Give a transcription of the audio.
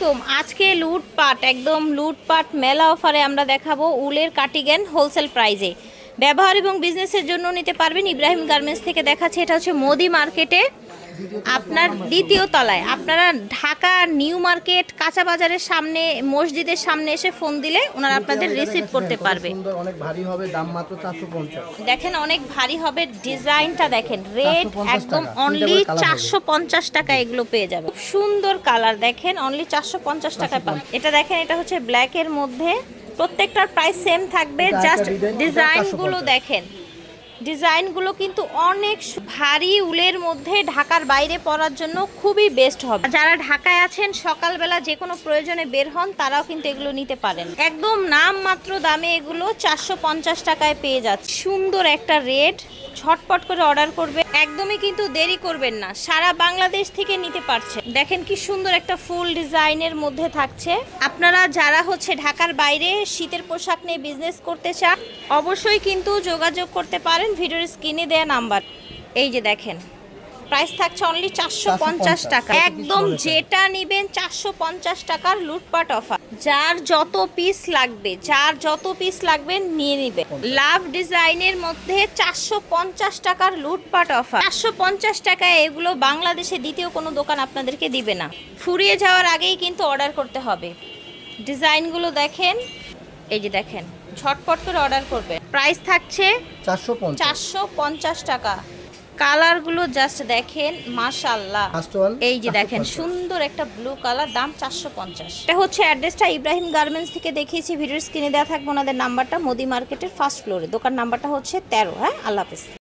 আলাইকুম। আজকে লুটপাট, একদম লুটপাট মেলা অফারে আমরা দেখাবো উলের কাটিগেন হোলসেল প্রাইজে। ব্যবহার এবং বিজনেসের জন্য নিতে পারবেন ইব্রাহিম গার্মেন্টস থেকে দেখাচ্ছে, এটা হচ্ছে মোদি মার্কেটে। আপনার দ্বিতীয় তলায় আপনারা ঢাকা নিউ মার্কেট কাঁচা বাজারের সামনে মসজিদের সামনে এসে ফোন দিলে ওনারা আপনাদের রিসিভ করতে পারবে। অনেক ভারী হবে দাম মাত্র চারশো পঞ্চাশ দেখেন অনেক ভারী হবে ডিজাইনটা দেখেন রেড একদম অনলি তিনটা করে colour চারশো পঞ্চাশ টাকা এগুলো পেয়ে যাবে খুব সুন্দর কালার দেখেন অনলি চারশো পঞ্চাশ টাকায় পাবেন। এটা দেখেন এটা হচ্ছে ব্ল্যাক এর মধ্যে প্রত্যেকটার প্রাইস সেম থাকবে জাস্ট ডিজাইনগুলো দেখেন। ডিজাইনগুলো কিন্তু অনেক ভারী উলের মধ্যে ঢাকার বাইরে পরার জন্য খুবই বেস্ট হবে। যারা ঢাকায় আছেন, সকালবেলা যে কোনো প্রয়োজনে বের হন, তারাও কিন্তু এগুলো নিতে পারেন। একদম নাম মাত্র দামে এগুলো চারশো পঞ্চাশ টাকায় পেয়ে যাচ্ছে। সুন্দর একটা রেড ঝটপট করে অর্ডার করবে। একদমই কিন্তু দেরি করবেন না। সারা বাংলাদেশ থেকে নিতে পারছে দেখেন কি সুন্দর একটা ফুল ডিজাইনের মধ্যে থাকছে। আপনারা যারা হচ্ছে ঢাকার বাইরে শীতের পোশাক নিয়ে বিজনেস করতে চান, অবশ্যই কিন্তু যোগাযোগ করতে পারেন। ভিডিওর স্ক্রিনে দেয়া নাম্বার এই যে দেখেন প্রাইস থাকছে অনলি চারশো পঞ্চাশ টাকা। একদম যেটা নিবেন চারশো পঞ্চাশ টাকার লুটপাট অফার যার যত পিস লাগবে যার যত পিস লাগবে নিয়ে নিবে লাভ ডিজাইনের মধ্যে চারশো পঞ্চাশ টাকার লুটপাট অফার চারশো পঞ্চাশ টাকায় এগুলো বাংলাদেশে দ্বিতীয় কোনো দোকান আপনাদেরকে দিবে না। ফুরিয়ে যাওয়ার আগেই কিন্তু অর্ডার করতে হবে। ডিজাইনগুলো দেখেন এই যে দেখেন ঝটপট করে অর্ডার করবে প্রাইস থাকছে চারশো চারশো পঞ্চাশ টাকা। কালারগুলো জাস্ট দেখেন মাশাল্লাহ এই যে দেখেন সুন্দর একটা ব্লু কালার দাম চারশো পঞ্চাশ। এটা হচ্ছে অ্যাড্রেসটা ইব্রাহিম গার্মেন্টস থেকে দেখিয়েছি ভিডিও স্ক্রিনে দেওয়া থাকবে ওনাদের নাম্বারটা মোদি মার্কেটের ফার্স্ট ফ্লোরে দোকান নাম্বারটা হচ্ছে তেরো হ্যাঁ? আল্লাহ হাফেজ।